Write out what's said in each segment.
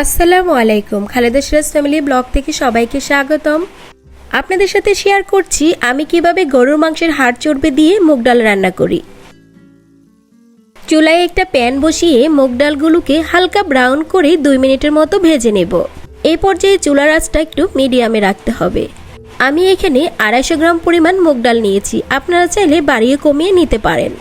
আসসালামু আলাইকুম। Khaleda Siraj family blog থেকে সবাইকে স্বাগতম। আপনাদের সাথে শেয়ার করছি, আমি কীভাবে গরুর মাংসের হাড় চর্বি দিয়ে মুগ ডাল রান্না করি। চুলায় একটা প্যান বসিয়ে মুগ ডালগুলোকে হালকা ব্রাউন করে দুই মিনিটের মতো ভেজে নেব। এই পর্যায়ে চুলার আঁচটা একটু মিডিয়ামে রাখতে হবে। আমি এখানে আড়াইশো গ্রাম পরিমাণ মুগ ডাল নিয়েছি। আপনারা চাইলে বাড়িয়ে কমিয়ে নিতে পারেন।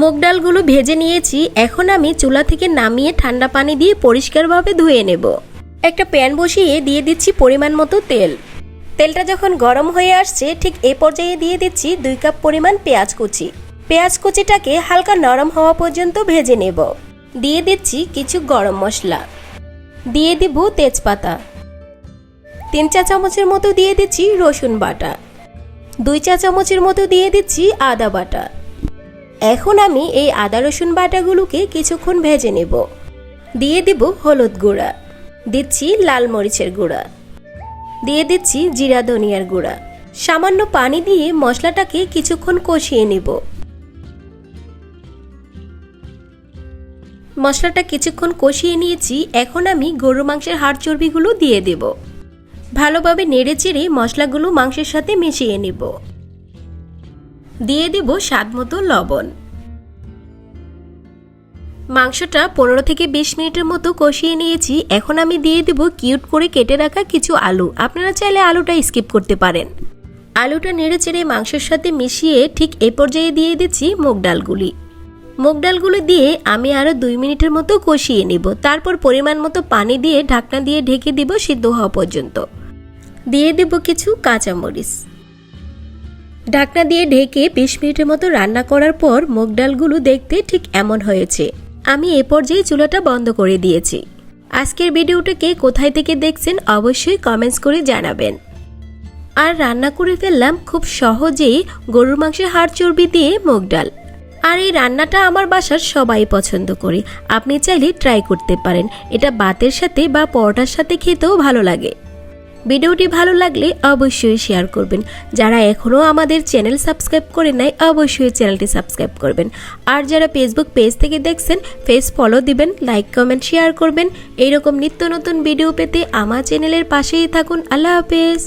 মুগ ডালগুলো ভেজে নিয়েছি, এখন আমি চুলা থেকে নামিয়ে ঠান্ডা পানি দিয়ে পরিষ্কারভাবে ধুয়ে নেব। একটা প্যান বসিয়ে দিয়ে দিচ্ছি পরিমাণ মতো তেল। তেলটা যখন গরম হয়ে আসছে, ঠিক এ পর্যায়ে দিয়ে দিচ্ছি দুই কাপ পরিমাণ পেঁয়াজ কুচি। পেঁয়াজ কুচিটাকে হালকা নরম হওয়া পর্যন্ত ভেজে নেব। দিয়ে দিচ্ছি কিছু গরম মশলা। দিয়ে দিব তেজপাতা। তিন চা চামচের মতো দিয়ে দিচ্ছি রসুন বাটা। দুই চা চামচের মতো দিয়ে দিচ্ছি আদা বাটা। এখন আমি এই আদা রসুন বাটাগুলোকে কিছুক্ষণ ভেজে নেব। দিয়ে দিব হলুদ গুঁড়া। দিচ্ছি লাল মরিচের গুঁড়া। দিয়ে দিচ্ছি জিরা ধনিয়ার গুঁড়া। সামান্য পানি দিয়ে মশলাটাকে কিছুক্ষণ কষিয়ে নেব। মশলাটা কিছুক্ষণ কষিয়ে নিয়েছি, এখন আমি গরু মাংসের হাড় চর্বিগুলো দিয়ে দেব। ভালোভাবে নেড়ে চেড়ে মশলাগুলো মাংসের সাথে মিশিয়ে নেব। দিয়ে দেব স্বাদ মতো লবণ। মাংসটা পনেরো থেকে বিশ মিনিটের মতো কষিয়ে নিয়েছি। এখন আমি দিয়ে দেব কিউট করে কেটে রাখা কিছু আলু। আপনারা চাইলে আলুটা স্কিপ করতে পারেন। আলুটা নেড়ে চেড়ে মাংসের সাথে মিশিয়ে ঠিক এ পর্যায়ে দিয়ে দিচ্ছি মুগ ডালগুলি। মুগ ডালগুলো দিয়ে আমি আরও দুই মিনিটের মতো কষিয়ে নিব। তারপর পরিমাণ মতো পানি দিয়ে ঢাকনা দিয়ে ঢেকে দিব সিদ্ধ হওয়া পর্যন্ত। দিয়ে দেব কিছু কাঁচামরিচ। ঢাকনা দিয়ে ঢেকে বিশ মিনিটের মতো রান্না করার পর মুগ ডালগুলো দেখতে ঠিক এমন হয়েছে। আমি এ পর্যায়ে চুলাটা বন্ধ করে দিয়েছি। আজকের ভিডিওটাকে কোথায় থেকে দেখছেন অবশ্যই কমেন্টস করে জানাবেন। আর রান্না করে ফেললাম খুব সহজেই গরুর মাংসের হাড় চর্বি দিয়ে মুগ ডাল। আর এই রান্নাটা আমার বাসার সবাই পছন্দ করে। আপনি চাইলে ট্রাই করতে পারেন। এটা ভাতের সাথে বা পরোটার সাথে খেতেও ভালো লাগে। ভিডিওটি ভালো লাগলে অবশ্যই শেয়ার করবেন। যারা এখনও আমাদের চ্যানেল সাবস্ক্রাইব করে নাই, অবশ্যই চ্যানেলটি সাবস্ক্রাইব করবেন। আর যারা ফেসবুক পেজ থেকে দেখছেন ফেস ফলো দিবেন লাইক কমেন্ট শেয়ার করবেন। এইরকম নিত্য নতুন ভিডিও পেতে আমার চ্যানেলের পাশেই থাকুন। আল্লাহ হাফেজ।